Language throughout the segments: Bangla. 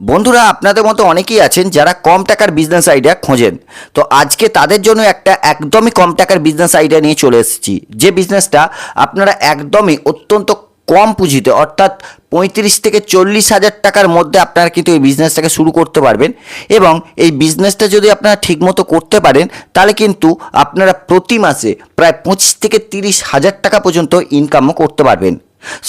বন্ধুরা, আপনাদের মতো অনেকেই আছেন যারা কম টাকার বিজনেস আইডিয়া খোঁজেন। তো আজকে তাদের জন্য একটা একদমই কম টাকার বিজনেস আইডিয়া নিয়ে চলে এসেছি। যে বিজনেসটা আপনারা একদমই অত্যন্ত কম পুঁজিতে, অর্থাৎ পঁয়ত্রিশ থেকে চল্লিশ হাজার টাকার মধ্যে আপনারা কিন্তু এই বিজনেসটাকে শুরু করতে পারবেন। এবং এই বিজনেসটা যদি আপনারা ঠিকমতো করতে পারেন, তাহলে কিন্তু আপনারা প্রতি মাসে প্রায় পঁচিশ থেকে তিরিশ হাজার টাকা পর্যন্ত ইনকামও করতে পারবেন।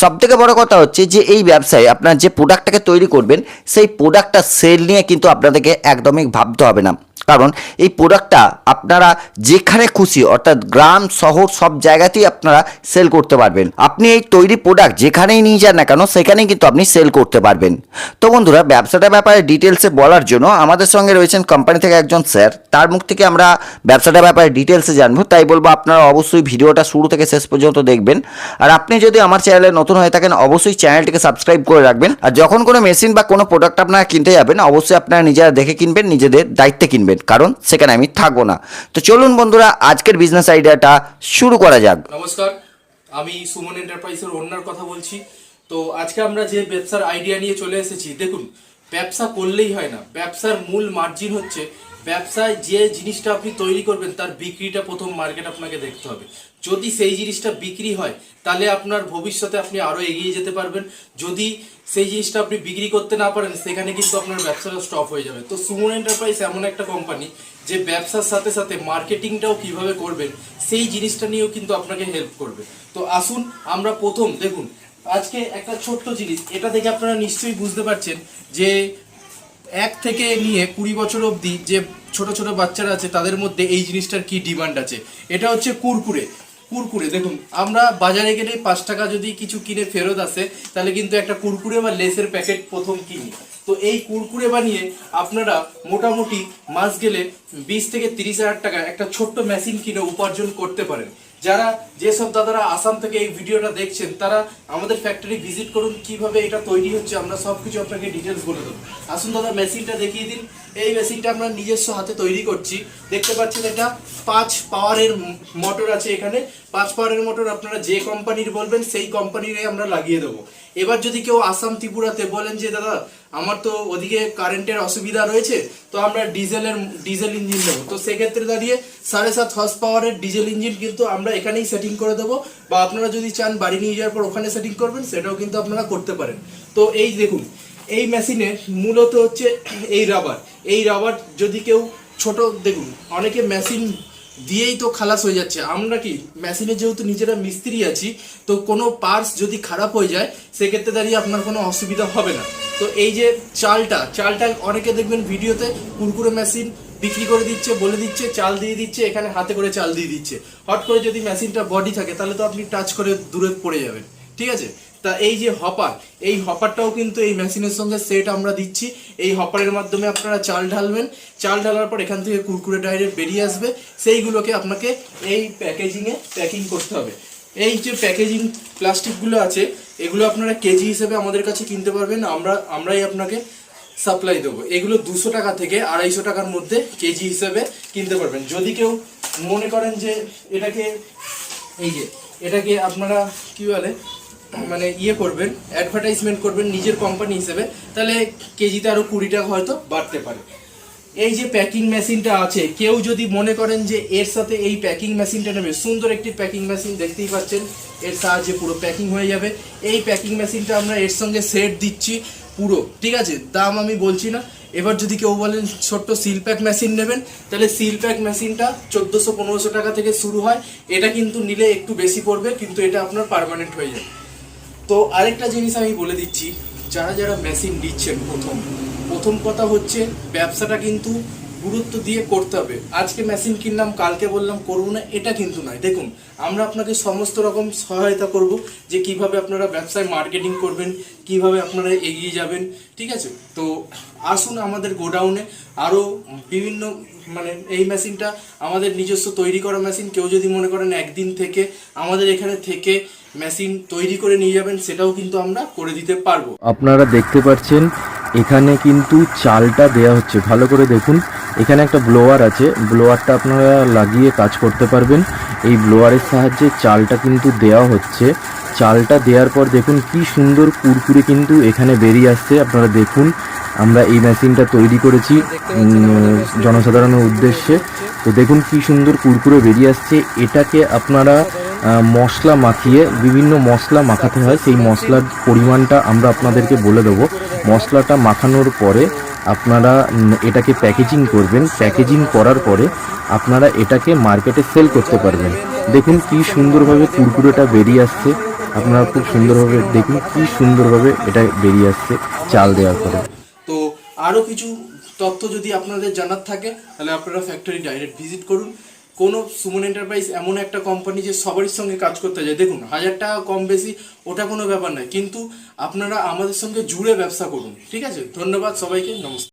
সব থেকে বড় কথা হচ্ছে যে এই ব্যবসায় আপনার যে প্রোডাক্টটাকে তৈরি করবেন, সেই প্রোডাক্টটা সেল নিয়ে কিন্তু আপনাদেরকে একদমই ভাবতে হবে না। কারণ এই প্রোডাক্টটা আপনারা যেখানে খুশি, অর্থাৎ গ্রাম, শহর, সব জায়গাতেই আপনারা সেল করতে পারবেন। আপনি এই তৈরি প্রোডাক্ট যেখানেই নিয়ে যান না কেন, সেখানেই কিন্তু আপনি সেল করতে পারবেন। তো বন্ধুরা ব্যবসাটার ব্যাপারে ডিটেলসে বলার জন্য আমাদের সঙ্গে রয়েছেন কোম্পানি থেকে একজন স্যার তার মুখ থেকে আমরা ব্যবসাটার ব্যাপারে ডিটেলসে জানব। তাই বলব, আপনারা অবশ্যই ভিডিওটা শুরু থেকে শেষ পর্যন্ত দেখবেন। আর আপনি যদি আমার চ্যানেলে নতুন হয়ে থাকেন, অবশ্যই চ্যানেলটিকে সাবস্ক্রাইব করে রাখবেন। আর যখন কোনো মেশিন বা কোনো প্রোডাক্ট আপনারা কিনতে যাবেন, অবশ্যই আপনারা নিজেরা দেখে কিনবেন, নিজেদের দায়িত্বে কিনবেন। কারণ সেখানে আমি থাকব না। তো চলুন বন্ধুরা, আজকের বিজনেস আইডিয়াটা শুরু করা যাক। নমস্কার, আমি সুমন এন্টারপ্রাইজের ওনার কথা বলছি। তো আজকে আমরা যে ব্যবসার আইডিয়া নিয়ে চলে এসেছি, দেখুন ব্যবসা করলেই হয় না। ব্যবসার মূল মার্জিন হচ্ছে, ব্যবসায় যে জিনিসটা আপনি তৈরি করবেন, তার বিক্রিটা প্রথম মার্কেট আপনাকে দেখতে হবে। যদি সেই জিনিসটা বিক্রি হয়, তাহলে আপনার ভবিষ্যতে আপনি আরও এগিয়ে যেতে পারবেন। যদি সেই জিনিসটা আপনি বিক্রি করতে না পারেন, সেখানে কিন্তু আপনার ব্যবসাটা স্টপ হয়ে যাবে। তো সুমন এন্টারপ্রাইজ এমন একটা কোম্পানি যে ব্যবসার সাথে সাথে মার্কেটিংটাও কীভাবে করবেন, সেই জিনিসটা নিয়েও কিন্তু আপনাকে হেল্প করবে। তো আসুন, আমরা প্রথম, দেখুন আজকে একটা ছোট্ট জিনিস, এটা থেকে আপনারা নিশ্চয়ই বুঝতে পারছেন যে এক থেকে নিয়ে কুড়ি বছর অবধি যে ছোট ছোট বাচ্চারা আছে, তাদের মধ্যে এই জিনিসটার কি ডিমান্ড আছে? এটা হচ্ছে কুরকুরে। কুরকুরে, দেখুন, আমরা বাজারে গেলে পাঁচ টাকা যদি কিছু কিনে ফেরত আসে, তাহলে কিন্তু একটা কুরকুরে বা লেসের প্যাকেট প্রথম কিনি। তো এই কুরকুরে বানিয়ে আপনারা মোটামুটি মাস গেলে বিশ থেকে তিরিশ হাজার টাকা একটা ছোট্ট মেশিন কিনে উপার্জন করতে পারেন। যারা যেসব দাদারা আসাম থেকে এই ভিডিওটা দেখছেন, তারা আমাদের ফ্যাক্টরি ভিজিট করুন, কীভাবে এটা তৈরি হচ্ছে, আমরা সব কিছু আপনাকে ডিটেলস বলে দেবো। আসুন দাদা মেশিনটা দেখিয়ে দিন। এই মেশিনটা আমরা নিজস্ব হাতে তৈরি করছি। দেখতে পাচ্ছেন এটা পাঁচ পাওয়ারের মোটর আছে এখানে। পাঁচ পাওয়ারের মোটর আপনারা যে কোম্পানির বলবেন, সেই কোম্পানির আমরা লাগিয়ে দেবো। এবার যদি কেউ আসাম ত্রিপুরাতে বলেন যে, দাদা আমার তো ওদিকে কারেন্টের অসুবিধা রয়েছে, তো আমরা ডিজেলের ডিজেল ইঞ্জিন নেব। তো সেক্ষেত্রে দাঁড়িয়ে সাড়ে সাত হর্স পাওয়ারের ডিজেল ইঞ্জিন কিন্তু আমরা এখানেই সেটিং করে দেবো, বা আপনারা যদি চান বাড়ি নিয়ে যাওয়ার পর ওখানে সেটিং করবেন, সেটাও কিন্তু আপনারা করতে পারেন। তো এই দেখুন, এই মেশিনে মূলত হচ্ছে এই রাবার এই রাবার যদি কেউ ছোট, দেখুন, অনেকে মেশিন দিয়েই তো খালাস হয়ে যাচ্ছে। আমরা কি মেশিনে যেহেতু নিজেরা মিস্ত্রি আছি, তো কোনো পার্টস যদি খারাপ হয়ে যায়, সেক্ষেত্রে দাঁড়িয়ে আপনার কোনো অসুবিধা হবে না। তো এই যে চালটা চালটা অনেকে দেখবেন ভিডিওতে কুরকুরে মেশিন বিক্রি করে দিচ্ছে, বলে দিচ্ছে, চাল দিয়ে দিচ্ছে, এখানে হাতে করে চাল দিয়ে দিচ্ছে। হট করে যদি মেশিনটা বডি থাকে, তাহলে তো আপনি টাচ করে দূরে পড়ে যাবেন। ঠিক আছে? তা এই যে হপার এই হপারটাও কিন্তু এই মেশিনের সঙ্গে সেট আমরা দিচ্ছি। এই হপারের মাধ্যমে আপনারা চাল ঢালবেন। চাল ঢালার পর এখান থেকে কুরকুরে ডাইরেক্ট বেরিয়ে আসবে। সেইগুলোকে আপনাকে এই প্যাকেজিংয়ে প্যাকিং করতে হবে। এই যে প্যাকেজিং প্লাস্টিকগুলো আছে, এগুলো আপনারা কেজি হিসেবে আমাদের কাছে কিনতে পারবেন। আমরা, আমরাই আপনাকে সাপ্লাই দেবো। এগুলো দুশো টাকা থেকে আড়াইশো টাকার মধ্যে কেজি হিসেবে কিনতে পারবেন। যদি কেউ মনে করেন যে এটাকে, এই যে, এটাকে আপনারা কি বলে? মানে ইয়ে করবেন অ্যাডভার্টাইজমেন্ট করবেন নিজের কোম্পানি হিসেবে, তাহলে কেজিতে আরও কুড়ি টাকা হয়তো বাড়তে পারে। এই যে প্যাকিং মেশিনটা আছে, কেউ যদি মনে করেন যে এর সাথে এই প্যাকিং মেশিনটা নেবে, সুন্দর একটি প্যাকিং মেশিন দেখতেই পাচ্ছেন, এর সাহায্যে পুরো প্যাকিং হয়ে যাবে। এই প্যাকিং মেশিনটা আমরা এর সঙ্গে সেট দিচ্ছি পুরো, ঠিক আছে? দাম আমি বলছি না। এবার যদি কেউ বলেন ছোট্ট সিল প্যাক মেশিন নেবেন, তাহলে সিল প্যাক মেশিনটা চোদ্দোশো পনেরোশো টাকা থেকে শুরু হয়। এটা কিন্তু নিলে একটু বেশি পড়বে, কিন্তু এটা আপনার পার্মানেন্ট হয়ে যাবে। তো আরেকটা জিনিস আমি বলে দিচ্ছি, যারা যারা মেশিন নিচ্ছেন প্রথম প্রথম কথা হচ্ছে ব্যবসাটা কিন্তু গুরুত্ব দিয়ে করতে হবে। আজকে মেশিন কিনলাম, কালকে বললাম করব না, এটা কিন্তু নয়। দেখুন, আমরা আপনাকে সমস্ত রকম সহায়তা করব যে কীভাবে আপনারা ব্যবসায় মার্কেটিং করবেন, কীভাবে আপনারা এগিয়ে যাবেন, ঠিক আছে? তো আসুন আমাদের গোডাউনে আরও বিভিন্ন মানে এই মেশিনটা আমাদের নিজস্ব তৈরি করা মেশিন, কেউ যদি মনে করেন একদিন থেকে আমাদের এখানে থেকে মেশিন তৈরি করে নিয়ে যাবেন, সেটাও কিন্তু আমরা করে দিতে পারব। আপনারা দেখতে পাচ্ছেন, এখানে কিন্তু চালটা দেয়া হচ্ছে। ভালো করে দেখুন, এখানে একটা ব্লোয়ার আছে। ব্লোয়ারটা আপনারা লাগিয়ে কাজ করতে পারবেন। এই ব্লোয়ারের সাহায্যে চালটা কিন্তু দেওয়া হচ্ছে। চালটা দেওয়ার পর দেখুন, কি সুন্দর কুরকুরে কিন্তু এখানে বেরিয়ে আসছে। আপনারা দেখুন আমরা এই মেশিনটা তৈরি করেছি জনসাধারণের উদ্দেশ্যে। তো দেখুন কি সুন্দর কুরকুরে বেরিয়ে আসছে। এটাকে আপনারা মশলা মাখিয়ে, বিভিন্ন মশলা মাখাতে হয়। সেই মশলার পরিমাণটা আমরা আপনাদেরকে বলে দেবো। মশলাটা মাখানোর পরে আপনারা এটাকে প্যাকেজিং করবেন। প্যাকেজিং করার পরে আপনারা এটাকে মার্কেটে সেল করতে পারবেন। দেখুন কি সুন্দরভাবে কুরকুরেটা বেরিয়ে আসছে। আপনারা খুব সুন্দরভাবে, দেখুন কি সুন্দরভাবে এটা বেরিয়ে আসছে চাল দেওয়ার পরে। আরও কিছু তথ্য যদি আপনাদের জানার থাকে, তাহলে আপনারা ফ্যাক্টরি ডাইরেক্ট ভিজিট করুন। কোনো সুমন এন্টারপ্রাইজ এমন একটা কোম্পানি যে সবারই সঙ্গে কাজ করতে যায়। দেখুন, হাজার টাকা কম বেশি, ওটা কোনো ব্যাপার নয়। কিন্তু আপনারা আমাদের সঙ্গে জুড়ে ব্যবসা করুন। ঠিক আছে? ধন্যবাদ সবাইকে, নমস্কার।